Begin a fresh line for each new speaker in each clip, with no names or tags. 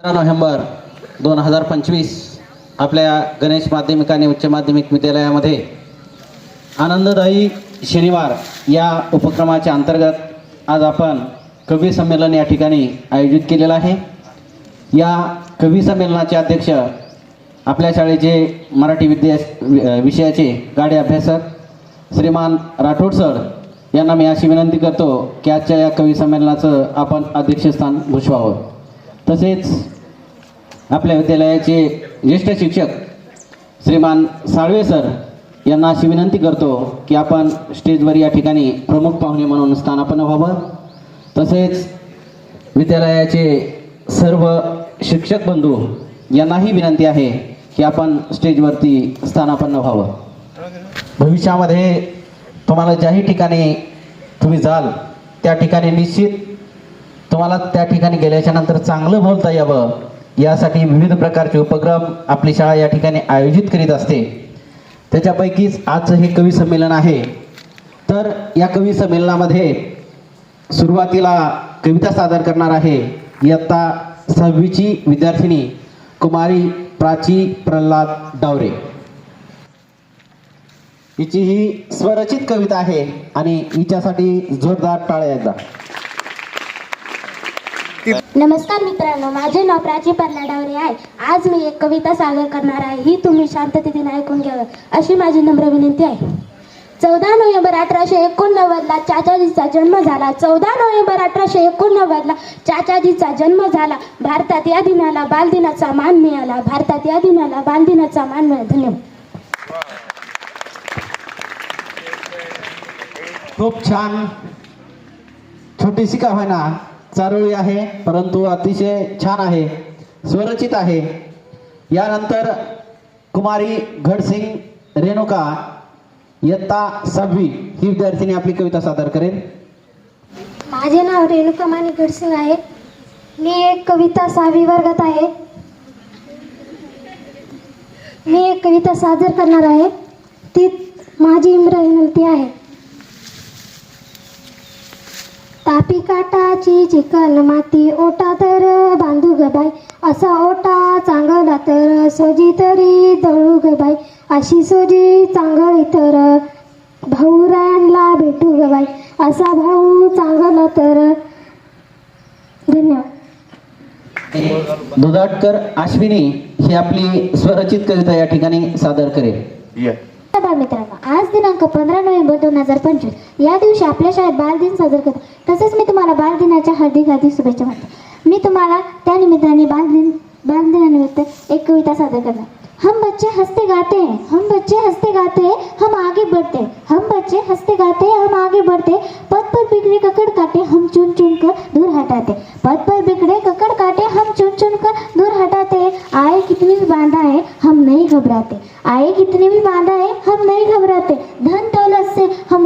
पंधरा नोव्हेंबर दोन हजार पंचवीस आपल्या गणेश माध्यमिक आणि उच्च माध्यमिक विद्यालयामध्ये आनंददायी शनिवार या उपक्रमाच्या अंतर्गत आज आपण कवी संमेलन या ठिकाणी आयोजित केलेलं आहे. या कवी संमेलनाचे अध्यक्ष आपल्या शाळेचे मराठी विद्या विषयाचे गाडे अभ्यासक श्रीमान राठोड सर यांना मी अशी विनंती करतो की आजच्या या कवी संमेलनाचं आपण अध्यक्षस्थान भूषवावं. तसेच आपल्या विद्यालयाचे ज्येष्ठ शिक्षक श्रीमान साळवे सर यांना अशी विनंती करतो की आपण स्टेजवर या ठिकाणी प्रमुख पाहुणे म्हणून स्थानापन्न व्हावं. तसेच विद्यालयाचे सर्व शिक्षक बंधू यांनाही विनंती आहे की आपण स्टेजवरती स्थानापन्न व्हावं. भविष्यामध्ये तुम्हाला ज्याही ठिकाणी तुम्ही जाल त्या ठिकाणी निश्चित तुम्हाला त्या ठिकाणी गेल्याच्यानंतर चांगलं बोलता यावं. यासाठी विविध प्रकारचे उपक्रम आपली शाळा या ठिकाणी आयोजित करीत असते. त्याच्यापैकीच आजचं हे कवी संमेलन आहे. तर या कवी संमेलनामध्ये सुरुवातीला कविता सादर करणार आहे. इयत्ता सहावीची विद्यार्थिनी कुमारी प्राची प्रल्हाद डावरे. हिची ही स्वरचित कविता आहे आणि हिच्यासाठी जोरदार टाळ्या एकदा.
नमस्कार मित्रांनो माझे नाव प्राची पर्लाडावरे आहे. आज मी एक कविता सादर करणार आहे. ही तुम्ही शांततेने ऐकून घ्यावं. अशी माझी नम्र विनंती आहे. चौदा नोव्हेंबर अठराशे एकोणनव्वदला चाचाजीचा जन्म झाला. चौदा नोव्हेंबर अठराशे एकोणनव्वदला चाचाजीचा जन्म झाला. भारतात या दिनाला बालदिनाचा मान मिळाला. भारतात या दिनाला बालदिनाचा मान मिळाला. धन्यवाद.
खूप छान. छोटीशी का होईना? चारोळी आहे परंतु अतिशय छान आहे स्वरचित आहे. यानंतर कुमारी घडसिंग रेणुका इयत्ता सहावी. ही विद्यार्थिनी आपली कविता सादर करेल
माझे नाव रेणुका मानी गडसिंग आहे. मी एक कविता सहावी वर्गात आहे. मी एक कविता सादर करणार आहे. ती माझी इम्र विनंती आहे. तापी काटाची चिकन माती ओटा तर बांधू ग बाई. असा ओटा चांगला तर सोजी तरी दळू ग बाई. अशी सोजी चांगली तर भाऊरायांना भेटू ग बाई. असा भाऊ चांगला तर धन्यवाद.
दुधाटकर अश्विनी ही आपली स्वरचित कविता या ठिकाणी सादर करेल.
नमस्कार मित्रांनो. आज दिनांक पंधरा नोव्हेंबर दोन हजार पंचवीस. या दिवशी आपल्या शाळेत बालदिन साजरा करतो तसेच मी तुम्हाला बालदिनाच्या हार्दिक हार्दिक शुभेच्छा मानतो मी तुम्हाला त्या निमित्ताने बालदिन बालदिनानिमित्त एक कविता सादर करणार. हम बच्चे हंसते गाते हैं हम बच्चे हंसते गाते हैं हम आगे बढ़ते. हैं हम बच्चे हंसते गाते हैं हम आगे बढ़ते. पद पर बिगड़े ककड़ काटे हम चुन चुन कर दूर हटाते. पद पर बिगड़े ककड़ काटे हम चुन चुन कर दूर हटाते. आए कितनी भी बांधा है हम नहीं घबराते. आए कितनी भी बांधा है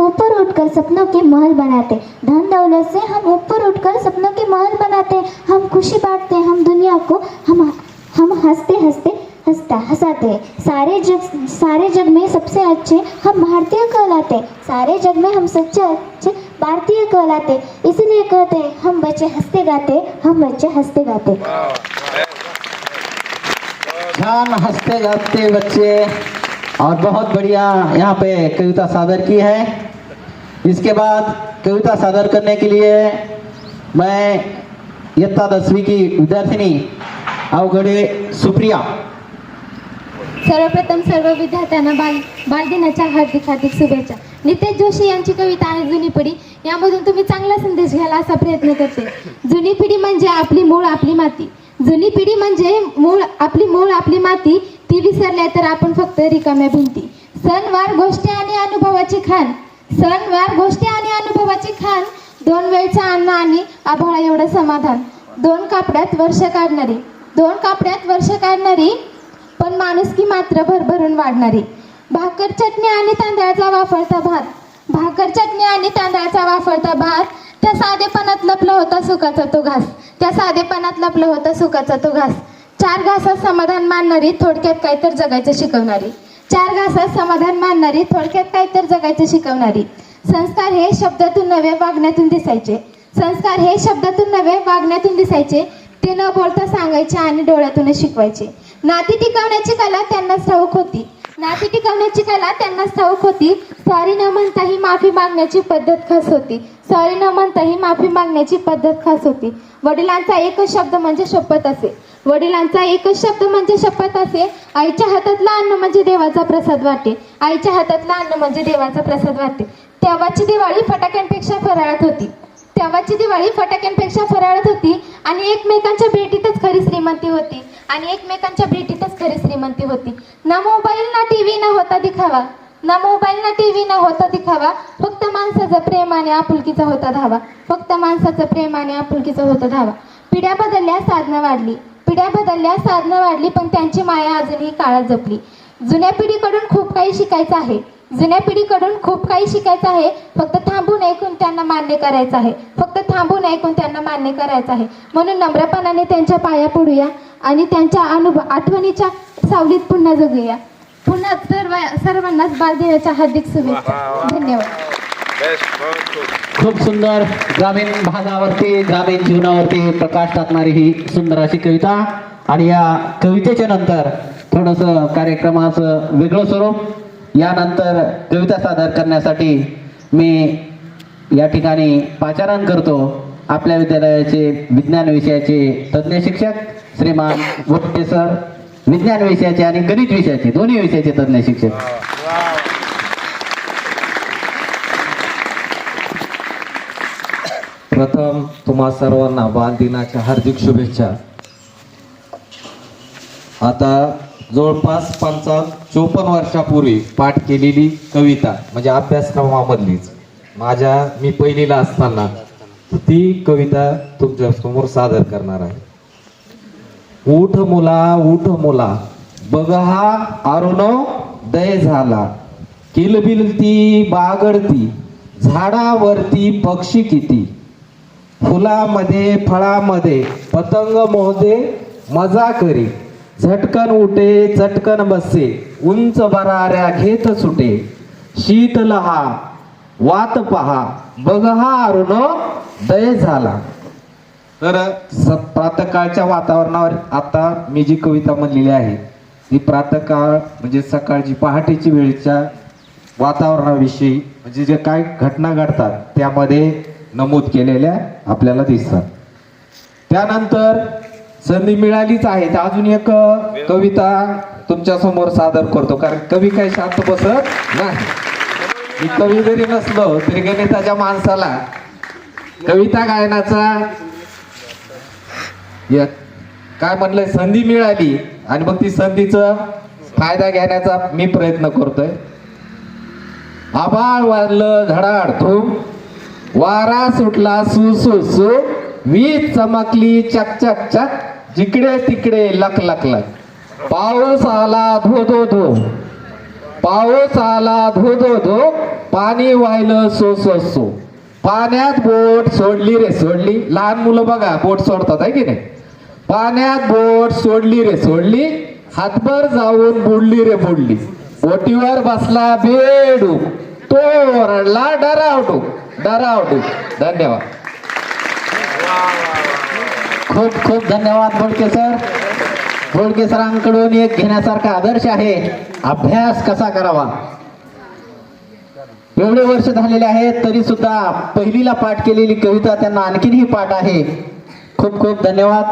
ऊपर उठकर सपनों के महल बनाते। धन दौलत से हम ऊपर उठकर सपनों के महल बनाते। हम खुशी बांटते, हम दुनिया को हम हम हँसते हँसते, हंसता, हंसाते। सारे जग सारे जग में सबसे अच्छे हम भारतीय कहलाते। सारे जग में हम सबसे अच्छे भारतीय कहलाते। इसलिए कहते, हम बच्चे हँसते गाते, हम बच्चे हँसते गाते।
हँसते गाते बच्चे। और बहुत बढ़िया यहाँ पे कविता सादर की है। इसके बाद कविता सादर करने के लिए मैं यत्ता दसवीं की विद्यार्थिनी अवघडे सुप्रिया।
सर्वप्रथम सर्व विद्यार्थ्यांना बाल बालदिनाच्या हार्दिक हार्दिक शुभेच्छा. नितेश जोशी यांची कविता आहे जुनी पिढी यामधून तुम्ही चांगला संदेश घ्यायला असा प्रयत्न करते. जुनी पिढी म्हणजे आपली मूळ आपली माती. जुनी पिढी म्हणजे मूळ आपली मूळ आपली माती ती विसरल्या तर आपण फक्त रिकाम्या भिंती. सणवार गोष्टी आणि अनुभवाची खाण. सणवार गोष्टी आणि अनुभवाची खाण दोन वेळचा अन्न आणि आभाळा एवढं समाधान. दोन कापड्यात वर्ष काढणारी. दोन कापड्यात वर्ष काढणारी पण माणुसकी मात्र भरभरून वाढणारी. भाकर चटणी आणि तांदळाचा वाफळता भात. भाकर चटणी आणि तांदळाचा वाफळता भात. त्या साधेपणात लपला होता सुखाचा तो घास. त्या साधेपणात लपला होता सुखाचा तो घास. चार घासात समाधान मानणारी थोडक्यात काय तर जगायचं शिकवणारी. चार घासात समाधान मानणारी थोडक्यात काय तर जगायचं शिकवणारी. संस्कार हे शब्दातून नव्हे वागण्यातून दिसायचे. संस्कार हे शब्दातून नव्हे वागण्यातून दिसायचे.
ते न बोलता सांगायचे आणि डोळ्यातूनच शिकवायचे. नाती टिकवण्याची कला त्यांनाच ठाऊक होती. नाती टिकवण्याची कला त्यांनाच ठाऊक होती. सॉरी न म्हणताही माफी मागण्याची पद्धत खास होती. सॉरी न म्हणताही माफी मागण्याची पद्धत खास होती. वडिलांचा एकच शब्द म्हणजे शपथ असे. वडिलांचा एकच शब्द म्हणजे शपथ असे आईच्या हातातला अन्न म्हणजे देवाचा प्रसाद वाटे. आईच्या हातातला अन्न म्हणजे देवाचा प्रसाद वाटे. तेव्हाची दिवाळी फटाक्यांपेक्षा फराळात होती. तेव्हाची दिवाळी फटाक्यांपेक्षा फराळत होती आणि एकमेकांच्या भेटीतच खरी श्रीमंती होती. आणि एकमेकांच्या भेटीतच खरी श्रीमंती होती. ना मोबाईल ना टीव्ही ना होता दिखावा. ना मोबाईल ना टीव्ही ना होता दिखावा. फक्त माणसाचा प्रेम आणि आपुलकीचा होता धावा. फक्त माणसाचा प्रेम आणि आपुलकीचा होता धावा. पिढ्या बदलल्या साधनं वाढली. पिढ्या बदलल्या साधनं वाढली पण त्यांची माया अजूनही काळात जपली. जुन्या पिढीकडून खूप काही शिकायचं आहे. जुन्या पिढीकडून खूप काही शिकायचं आहे. फक्त थांबून ऐकून त्यांना मान्य करायचं आहे. फक्त थांबून ऐकून त्यांना मान्य करायचं आहे. म्हणून नम्रपणाने त्यांच्या पाया पडूया आणि त्यांच्या अनुभव आठवणीच्या सावलीत पुन्हा जगूया. पुन्हा सर्व सर्वांनाच बालदिनाच्या हार्दिक शुभेच्छा. धन्यवाद.
खूप सुंदर ग्रामीण भागावरती ग्रामीण जीवनावरती प्रकाश टाकणारी ही सुंदर अशी कविता. आणि या कवितेच्या नंतर थोडंसं कार्यक्रमाचं वेगळं स्वरूप. यानंतर कविता सादर करण्यासाठी मी या ठिकाणी पाचारण करतो. आपल्या विद्यालयाचे विज्ञान विषयाचे तज्ज्ञ शिक्षक श्रीमान वट्टे सर. विज्ञान विषयाचे आणि गणित विषयाचे दोन्ही विषयाचे तज्ज्ञ शिक्षक.
प्रथम तुम्हा सर्वांना बालदिनाच्या हार्दिक शुभेच्छा. आता जवळपास पंचावन्न चोपन्न वर्षापूर्वी पाठ केलेली कविता म्हणजे अभ्यासक्रमामधलीच. माझ्या मी पहिलीला असताना ती कविता तुमच्यासमोर सादर करणार आहे. उठ मुला उठ मुला बघा हा अरुणव दय झाला. किलबिलती बागडती झाडावरती पक्षी किती. फुलामध्ये फळामध्ये पतंग मोहदे मजा करी. झटकन उठे चटकन बसे. उंच भराऱ्या घेत सुटे. शीत लहा वात पहा. बघ हा अरुण दय झाला. तर स- प्रातकाळच्या वातावरणावर आता मी जी कविता म्हणलेली आहे ती प्रातःकाळ म्हणजे सकाळची पहाटेची वेळच्या वातावरणाविषयी म्हणजे जे काय घटना घडतात त्यामध्ये नमूद केलेल्या आपल्याला दिसतात. त्यानंतर संधी मिळालीच आहे. तर अजून एक कविता तुमच्यासमोर सादर करतो. कारण कवी काही शांत बसत नाही. मी कवी जरी नसलो तरी गणिताच्या माणसाला कविता गायनाचा काय म्हणलंय? संधी मिळाली आणि मग ती संधीचा फायदा घेण्याचा मी प्रयत्न करतोय. आभाळ वाढलं धडाड थ्रू वारा सुटला सु सु सु. वीज चमकली चक चक चक. जिकडे तिकडे लक लक लक. पाऊस आला धो धो धो. पाऊस आला धो धो धो. पाणी वाहिलं सो सो सो. पाण्यात बोट सोडली रे सोडली. लहान मुलं बघा बोट सोडतात आहे की नाही? पाण्यात बोट सोडली रे सोडली. हातभर जाऊन बुडली रे बुडली. बोटीवर बसला बेडू तो ओरडला डरावटू डरावटू धन्यवाद
खूप खूप धन्यवाद बोडके सर बोडके सरांकडून एक घेण्यासारखा आदर्श आहे. अभ्यास कसा करावा एवढे वर्ष झालेले आहेत तरी सुद्धा पहिलीला पाठ केलेली कविता त्यांना आणखीनही पाठ आहे. खूप खूप धन्यवाद